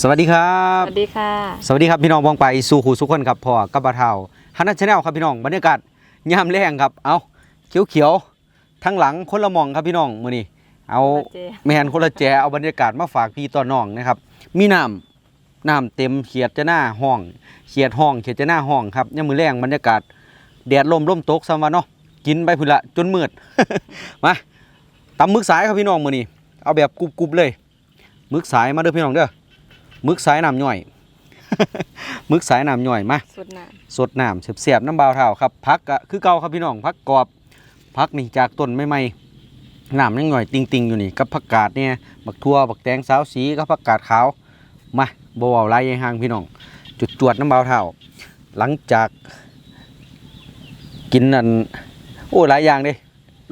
สวัสดีครัสบวัสดีค่ะ สวัสดีครับพี่น้องบองไปสู่หูสุขคนครับพ่อกับปลาเทาฮันนัชแนลครับพี่น้องบรรยากาศยามแรงครับ เอาเขียวเขียวๆทั้งหลังคนละหมองครับพี่น้องมื้อนี้เอาคนละเจแมนคนละแจเอาบรรยากาศมาฝากพี่ต่อน้องนะครับมีน้ำน้ำเต็มเขียดจะหน้าห้องเขียดห้องเขียดจะหน้าห้องครับยามมื้อแรงบรรยากาศแดดลมลมตกซ้ำว่าเนาะกินไปพุ่นละจนมืดมาตำมึกสายครับพี่น้องมื้อนี้เอาแบบกรุบๆเลย มึกสายมาเด้อพี่น้องเด้อ มึกสายน้ำย่อย มึกสายน้ำย่อยมาสุดหนาสดน้ำเสียบๆน้ำเบาวเท่าครับพักก็คือเก่าครับพี่น้องพักกรอบพักนี่จากต้นไม่ไม่ๆน้ำยังหน่อยติงๆอยู่นี่กับผักกาดเนี่ยบักทั่วบักแตงสาวสีกับผักกาดขาวมาบเวาไรยายห่างพี่น้อง จุดจวดน้ำเบาวเท่า หลังจากกินนั่นโอ้หลายอย่างเด้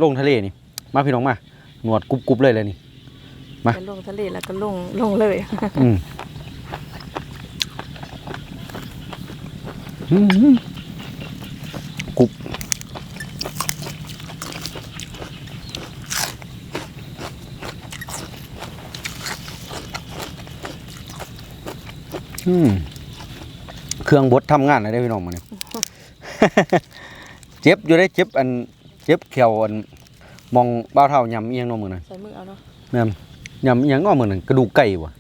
ลงทะเลนี่ มาพี่น้องมาหนวดกรุบๆเลยเลยนี่มาไปลงทะเลแล้วก็ลงลงเลยอืมอืม กรุบอืมเครื่องบดทำงานอะไรได้พี่น้องมาเนี่ยเจ็บอยู่ได้เจ็บอันเจ็บเขียวอันมองบ้าวเท่ายำเอียงเน้องมือน่ะใส่มือเอาเนาะแม่นยำเอียงเน้องมือน่ะกระดูกไก่วะ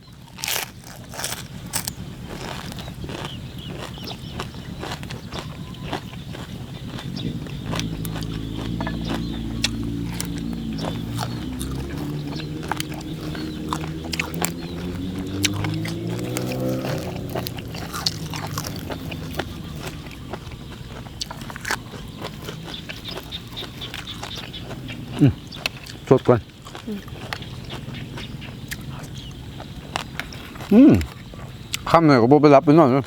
คำหน่อยก็บ่ไปรับไปนอนเลย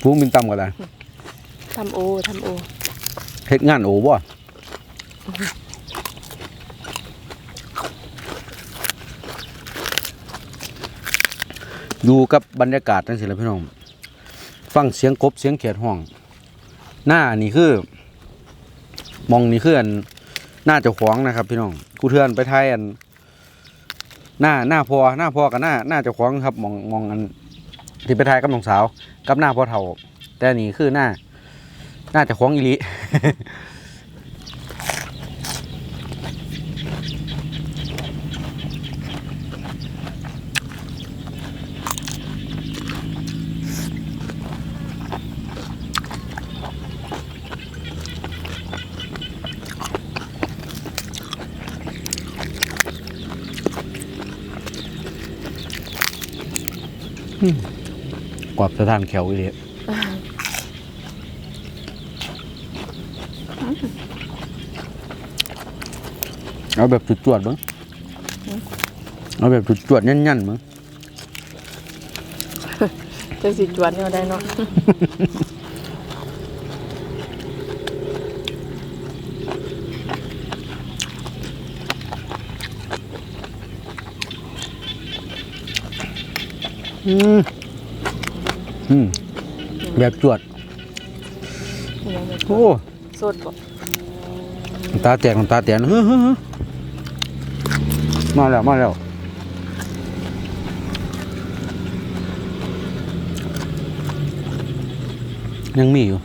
ฟูมินตำก็ได้ทำโอทำโอเฮ็ดงานโอบ่อยู่กับบรรยากาศจังซี่แหละพี่น้อง ฟังเสียงกบเสียงเขียดห้อง หน้านี่คือ มองนี่คืออันหน้าเจ้าของนะครับ พี่น้อง กูเทือนไปไทยอัน หน้าหน้าพอหน้าพอกับหน้าหน้าเจ้าของครับมองมองอัน ที่ไปไทยกับน้องสาว กับหน้าพ่อเฒ่า แต่นี่คือหน้าหน้าจะคล้องอีหลี กวาดสถานแขวอีหลีเอาแบบจุดจวดๆบ้างเอาแบบจุดจวดๆยันๆบ้างจะสิจวนเนี่ยได้เนาะอืม อืมแบบจวดยังไม่โอ้สดบ่น้ำตาแตกน้ำตาแตกเฮ้ยมาแล้ว มาแล้วยังมีอยู่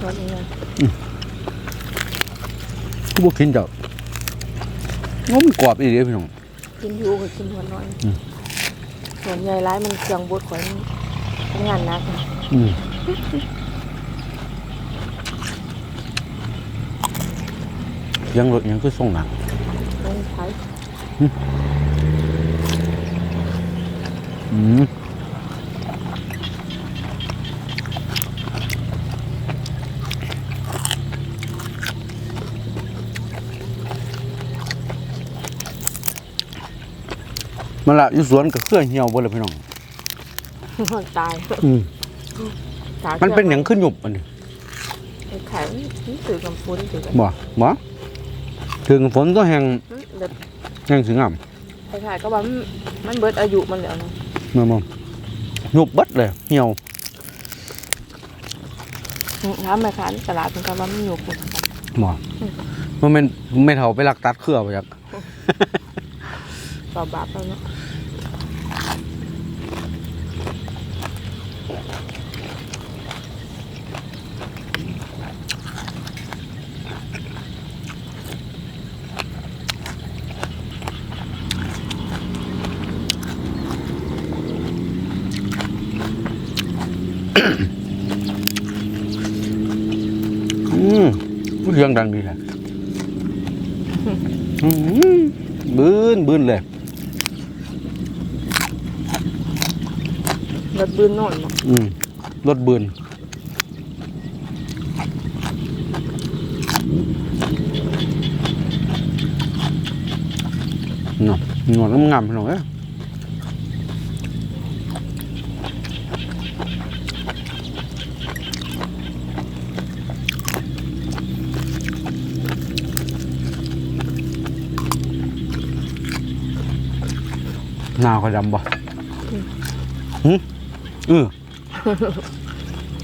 สดยังไงกูบอกกินจับง้มกรอบอีเดียพี่น้อง กินอยู่ก็กินหัวน้อยอืมส่วนใหญ่ร้ายมันเครื่องบดข่อยมันทำงานหนักนะอืมยังรถยังคือส่งหนักมันใช้อืม มันละอยู่สวนก็เครื่องเหี่ยวเบ่เลยพี่น้อง ตายอืมตายมันเป็นหยังขึ้นหยุบอันนี้ไข่มันถือกับฟุ้นถือกันบ่บ่ถึงฝนก็แห้งเด็ดแห้งถึงอ่ไข่ไข่ก็ว่ามันมันเบิดอายุมันแล้วเนาะำมาบ่หยุบเบัดเลยเหี่ยวถามแม่ค้าในตลาดมันก็ว่ามันอยู่คุณบ่มันเป็นไม่เท่าไปลักตัดเครือไปจัก ตอบบาปแล้วเนาะอืมพูดเสียงดังดีแหละอืมบืนบืนเลย รถ บืนนอนอืมรถบืนเนาะหนวดงามๆพี่อยหนาวก็ดำบ่ เออ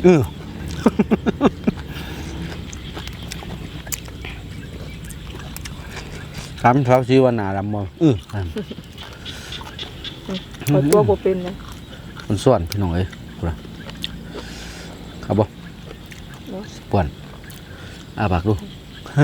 เออถามเขาชื่อว่าหนาดำบ่เออนั่นขอตัวบ่เป็นเลยมันส่วนพี่น้องเอ้ยพูดอะครับบ่เนาะป่วนอาปากดู ใ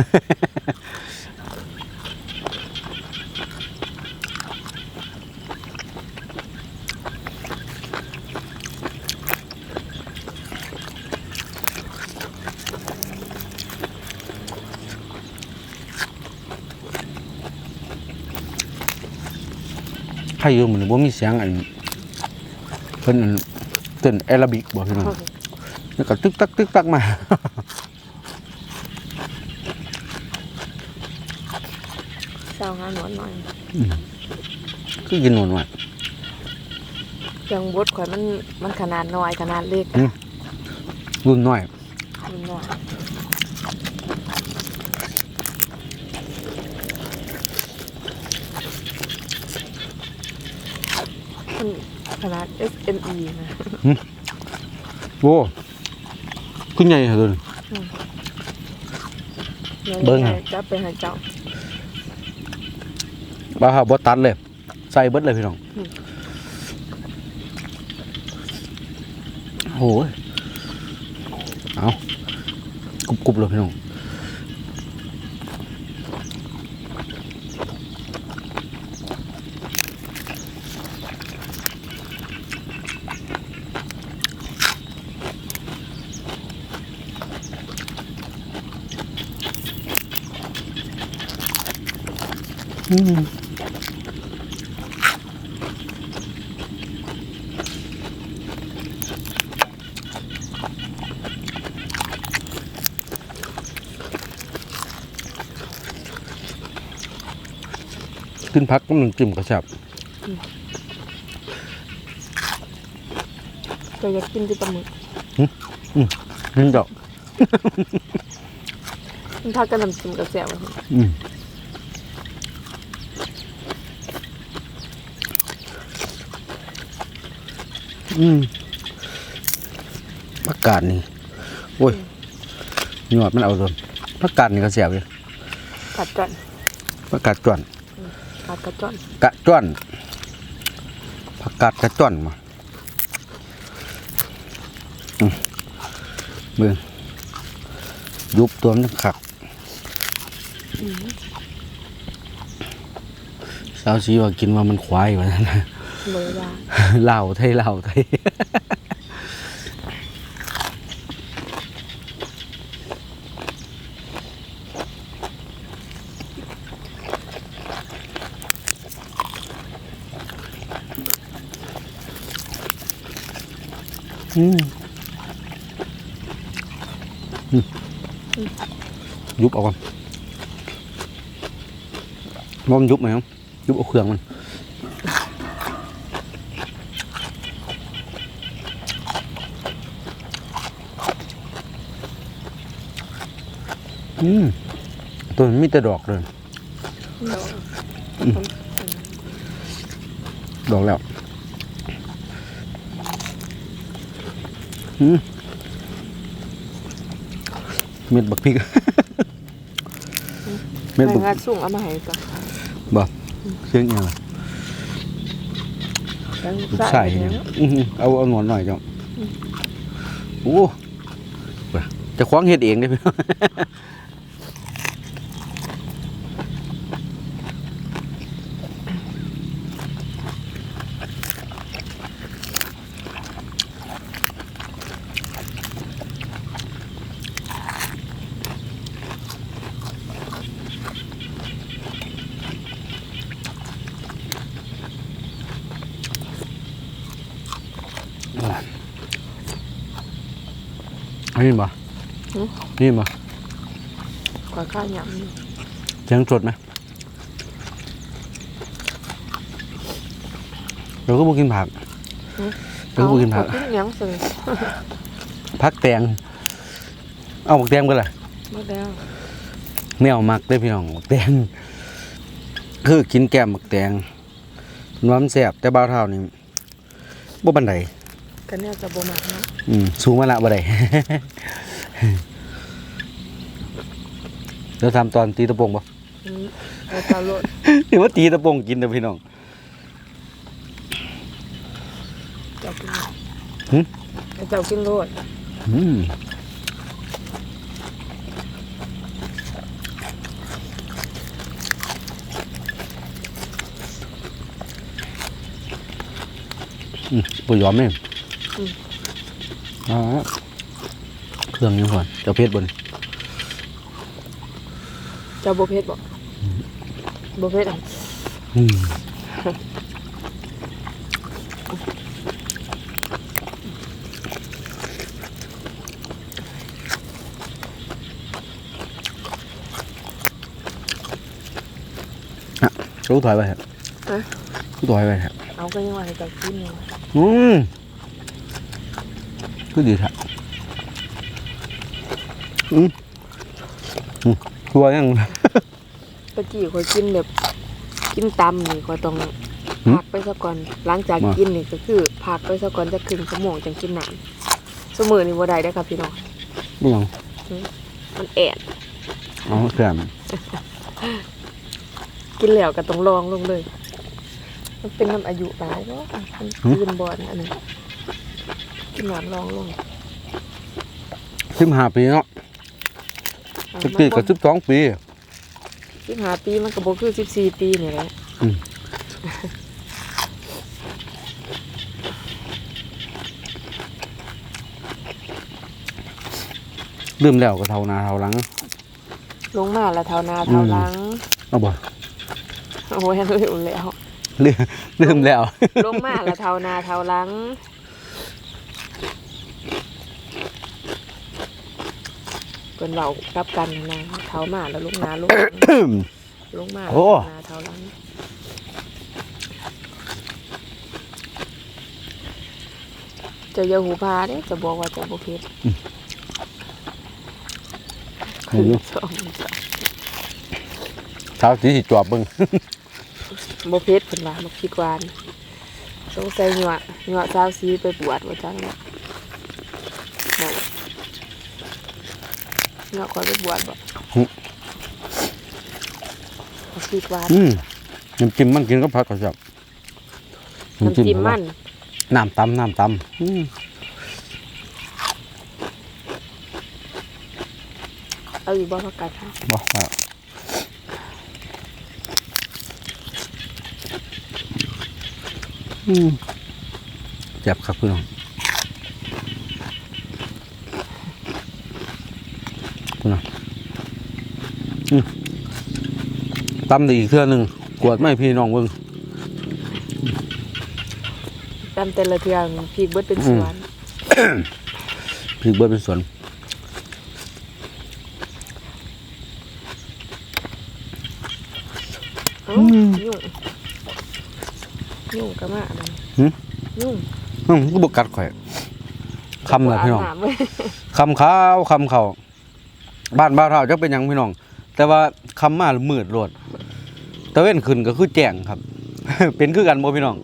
ครอยู่เหมือนว่ามีเสียงอันเพิ่นอันเต้นแอโรบิกบ่พี่น้องแล้วก็ตึกตักตึกตักมาเศร้างานหนวดหน่อยคือกินหนวดหน่อยเครื่องบดข่อยมันมันขนาดน้อยขนาดเล็กอืมรุ่นน้อยมันน้อย นขนาด SME นะโว้ขึ้นใหญ่เหรอเลยเบิ่งให้อะจับไปให้เจ้า บ้าครับบ่ตัดเลย ใส่เบิดเลยพี่น้อง อืม โอ้ยเอากรุบกรุบเลยพี่น้อง ขึ้นพักก็มันจิ้มกระชับก็อยากกินที่ปลาหมึกนี่ดอก มันทากันน้ำจิ้มกับแซ่บอะอืม อืมผักกาดนี่โอ้ยหยอดมันเอาโดนผักกาดนี่ก็เสียบเลยกัดจ้อนผักกาดจ้วนกัดกระจ้อนกะจ้วนผักกาดกระจ้วนมาอืมเบิ่งยุบตัวมันขักสาวชีว่ากินว่ามันควายวะนั่นนะ เบอร์ยาเหล่าไทยเหล่าไทย อืมอืมยุบเอาก่อนว่ามันยุบไหมครับยุบเอาเครื่องมัน อืมตัวมันมีแต่ดอกเลยเนาะดอกแล้วอืมเม็ดบักพริกเม็ดไปบักงานส่งเอามาให้ก่อนบ่เชียงเอียงล่ะทั้งลูกใส่ใส่เนี่ยอื้อหือเอาเอาหนอนหน่อยจ้ะโอ้จะคว้างเห็ดเองได้พี่น้อง นี่บ่นี่บ่ขอข้าวหยำนี่เสียงสดไหมเราก็บ่กินผักเราก็บ่กินผักเอากินหยังสิผักแตง เอาผักแตงก็เลยหมดแล้วแนวมักได้อพี่น้องผักแตงคือกินแก้มผักแตงน้ำแซ่บแต่บ้าวเท่านี่บ่บันได กันเนี่ยจะบ่มักเนาะอืมสูงมาละบ่ได้ แล้วทำตอนตีตะโปงบ่อืมเอาตาโลดนี่ว่าตีตะโปงกินนะพี่น้อง เจ้ากินหึเจ้ากินโลดอืมอืมปุยยอมไหม อ่าเครื่องยังก่อนเจะเพชรบนเจ้าบ่เผ็ดบ่บ่เผ็ดอะอืมอะรู้ถอยไปครับฮะรู้ถอยไปครับเอาก็ยังว่าให้เจ้ากินอยู่อืม ก็ดีครับอืมอืมตัวยังตะกี้ข่อยกินแบบกินตำนี่ข่อยต้องหึพักไปซะก่อนหลังจากมากิกินนี่ก็คือพักไปซะก่อนจะครึ่งชั่วโมงจังกินน้ำสมือนี่บ่ได้เด้อครับพี่น้องไม่ยังมันแอดเอาแกรมกินแล้วก็ต้องลองลงเลย มันเป็นน้ำอายุหลายเนาะมันยืนบอลอันนี้ กินน้ำลองลงสิบห้าปีเนาะตะกี้ก็สิบสองปีสิบห้าปีมันก็บ่คือสิบสี่ปีนี่แหละอืมลืมแล้วก็เท่าหนาเท่าหลัง ลงมาแล้วเท่านาเท่าหลังเอาบ่โอ้ยลืมแล้วลืมลืมแล้ว ลงมาแล้วเท่านาเท่าหลัง เพิ่นเว้ากลับกันนะเท่ามาแล้วลงนาลงหลังลงมาโอ้แล้วเท่านาเท่าหลังเจะอยาหูพาเด้จะบอกว่าเจะบ่เผ็ดให้ดูสองสามเท้าสีสิจอบเบิ่งบ่เผ็ดเพิ่นว่าบ่คิดหวานสงสัยหยวหยวสาวสีไปบวชว่าจังเนาะนั่นล่ะ หยวคอยไปบวชบ่บ่คิดหวานอืมน้ำจิ้มมันกินก็ผักก็ชอบน้ำจิ้มมันน้ำตำน้ำตำอืมเอาอยู่บ่พักกัดค่ะบอกว่อืมจ็บครับพี่น้องพี่น้องอืม ตำดีอีกเครื่องหนึ่งกวดไม่พี่น้องเบิ่งตามแต่ละเทื่อพริกเบิดเป็นสวนพริกเบิดเป็นสวนเอ้าอืมยุ่งยุ่งก็มาอันนั้นหึยุ่งอืมก็บกัดข่อยคำเลยพี่น้องาบำเว้ยคำข้าวคำเขาบ้านบ้านเราจะเป็นหยังพี่น้อง แต่ว่าคำมามืดโลดตะเว้นขึ้นก็คือแจ้งครับ เป็นคือกันบ่พี่น้อง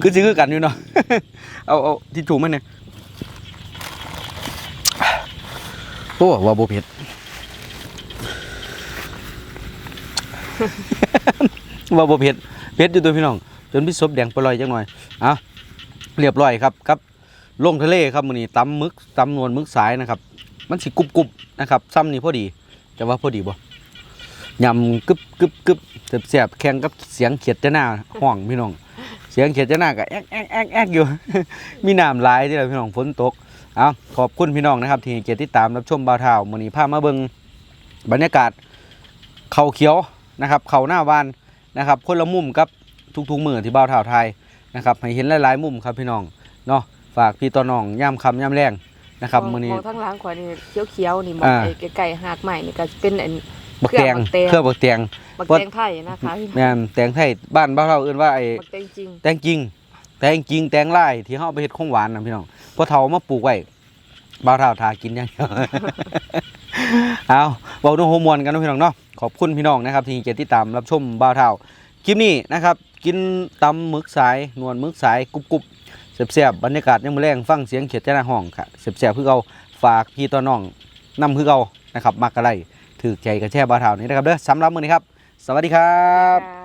คือสิคือกันอยู่เนาะ เอาเอาที่ถูกมันเนี่ยโอ้ว่าบ่เผ็ดว่าบ่เผ็ดเผ็ดอยู่ตัวพี่น้อง จนพี่ซบแดงไปลอยจังหน่อยอะเรียบร้อยครับกับลงทะเลครับมื้อนี้ตำมึกตำนวลมึกสายนะครับ มันสิกรุบกรุบๆนะครับ ซ้ำนี่พอดี จะว่าพอดีบ่ยำกึบกึบกึบเสียบแข่งกับเสียงเขียดจะหน้าห้องพี่น้อง เสียงเขียดจะหน้าก็แอ๊กแอ๊กแอ๊กแอ๊กอยู่ มีน้ำหลายที่เราพี่น้องฝนตกเอาขอบคุณพี่น้องนะครับ ที่เกียรติติดตามรับชมบ่าวเท่ามื้อนี้พามาเบิ่งบรรยากาศเขาเขียวนะครับ เขาหน้าวานนะครับคนละมุมกับทุกๆมือที่บ่าวเท่าไทยนะครับให้เห็นหลายๆมุมครับพี่น้องเนาะฝากพี่ต่อน้องย่ำคำย่ำแรง นะครับมื้อนี้มองทั้งหล้างขวานี่เขียวๆนี่มองอ่า ไอ้ไก่หากใหม่นี่ก็เป็นอัน บักแตงเครื่องบักแตงเครื่องบักแตงบักแตงไทยนะคะพี่น้องแม่นแตงไทยบ้านบ้านเราเอิ้นว่าไอ้บักแตงจริง แตงจริง แตงจริงแตงไล่ที่เฮาเอาไปเฮ็ดของหวานนะพี่น้องพอเฒ่ามาปลูกไว้บ่าวเฒ่าทากินอย่างเดียว เอาเว้าดูโฮมวนกันเนาะพี่น้องเนาะขอบคุณพี่น้องนะครับที่เกียรติตามรับชมบ่าวเฒ่าคลิปนี้นะครับ กินตำหมึกสายนวลหมึกสายกรุบก รุบแซ่บๆบรรยากาศยังมือแรงฟังเสียงเขียดจ้าหน้าห้องค่ะเสียบๆคือเอาฝากพี่ต่อน้องนำคือเอานะครับมักระไรถือใจกระแช่บาเทานี้นะครับเด้อสำหรับมือนี้ครับ สวัสดีครับ